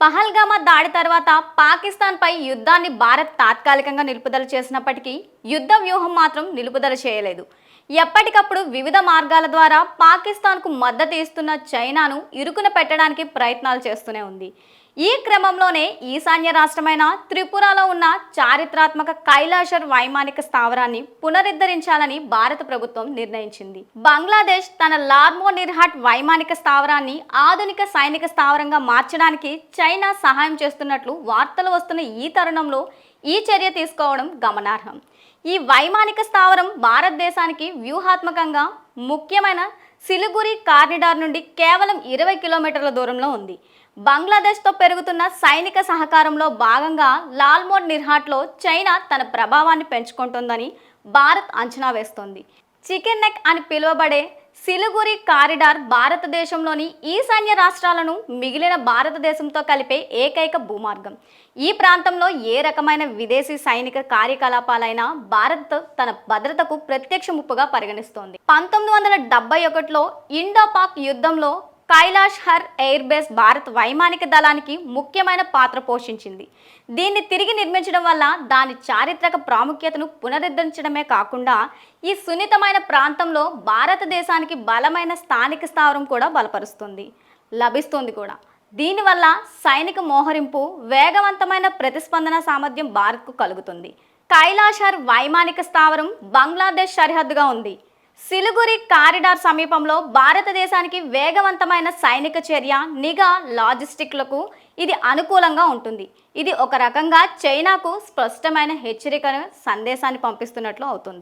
పహల్గామా దాడి తర్వాత పాకిస్తాన్పై యుద్ధాన్ని భారత్ తాత్కాలికంగా నిలుపుదల చేసినప్పటికీ యుద్ధ వ్యూహం మాత్రం నిలుపుదల చేయలేదు. ఎప్పటికప్పుడు వివిధ మార్గాల ద్వారా పాకిస్తాన్కు మద్దతు ఇస్తున్న చైనాను ఇరుకున పెట్టడానికి ప్రయత్నాలు చేస్తూనే ఉంది. ఈ క్రమంలోనే ఈశాన్య రాష్ట్రమైన త్రిపురలో ఉన్న చారిత్రాత్మక కైలాషర్ వైమానిక స్థావరాన్ని పునరుద్ధరించాలని భారత ప్రభుత్వం నిర్ణయించింది. బంగ్లాదేశ్ తన లార్మో నిర్హాట్ వైమానిక స్థావరాన్ని ఆధునిక సైనిక స్థావరంగా మార్చడానికి చైనా సహాయం చేస్తున్నట్లు వార్తలు వస్తున్న ఈ తరుణంలో ఈ చర్య తీసుకోవడం గమనార్హం. ఈ వైమానిక స్థావరం భారతదేశానికి వ్యూహాత్మకంగా ముఖ్యమైన సిలిగురి కార్నిడార్ నుండి కేవలం ఇరవై కిలోమీటర్ల దూరంలో ఉంది. బంగ్లాదేశ్తో పెరుగుతున్న సైనిక సహకారంలో భాగంగా లాల్మోర్ నిర్హాట్లో చైనా తన ప్రభావాన్ని పెంచుకుంటుందని భారత్ అంచనా వేస్తోంది. చికెన్ నెక్ అని పిలువబడే సిలిగురి కారిడార్ భారతదేశంలోని ఈశాన్య రాష్ట్రాలను మిగిలిన భారతదేశంతో కలిపే ఏకైక భూమార్గం. ఈ ప్రాంతంలో ఏ రకమైన విదేశీ సైనిక కార్యకలాపాలైనా భారత్ తన భద్రతకు ప్రత్యక్ష ముప్పుగా పరిగణిస్తోంది. పంతొమ్మిది వందల డెబ్బై ఒకటిలో ఇండో పాక్ యుద్ధంలో Kailashahar air base Bharat వైమానిక దళానికి ముఖ్యమైన పాత్ర పోషించింది. దీన్ని తిరిగి నిర్మించడం వల్ల దాని చారిత్రక ప్రాముఖ్యతను పునరుద్ధరించడమే కాకుండా ఈ సున్నితమైన ప్రాంతంలో భారతదేశానికి బలమైన స్థానిక స్థావరం కూడా బలపరుస్తుంది లభిస్తుంది కూడా. దీనివల్ల సైనిక మోహరింపు వేగవంతమైన ప్రతిస్పందన సామర్థ్యం భారత్కు కలుగుతుంది. కైలాషర్ వైమానిక స్థావరం బంగ్లాదేశ్ సరిహద్దుగా ఉంది. సిలిగురి కారిడార్ సమీపంలో భారతదేశానికి వేగవంతమైన సైనిక చర్య నిఘా లాజిస్టిక్లకు ఇది అనుకూలంగా ఉంటుంది. ఇది ఒక రకంగా చైనాకు స్పష్టమైన హెచ్చరిక సందేశాన్ని పంపిస్తున్నట్లు అవుతుంది.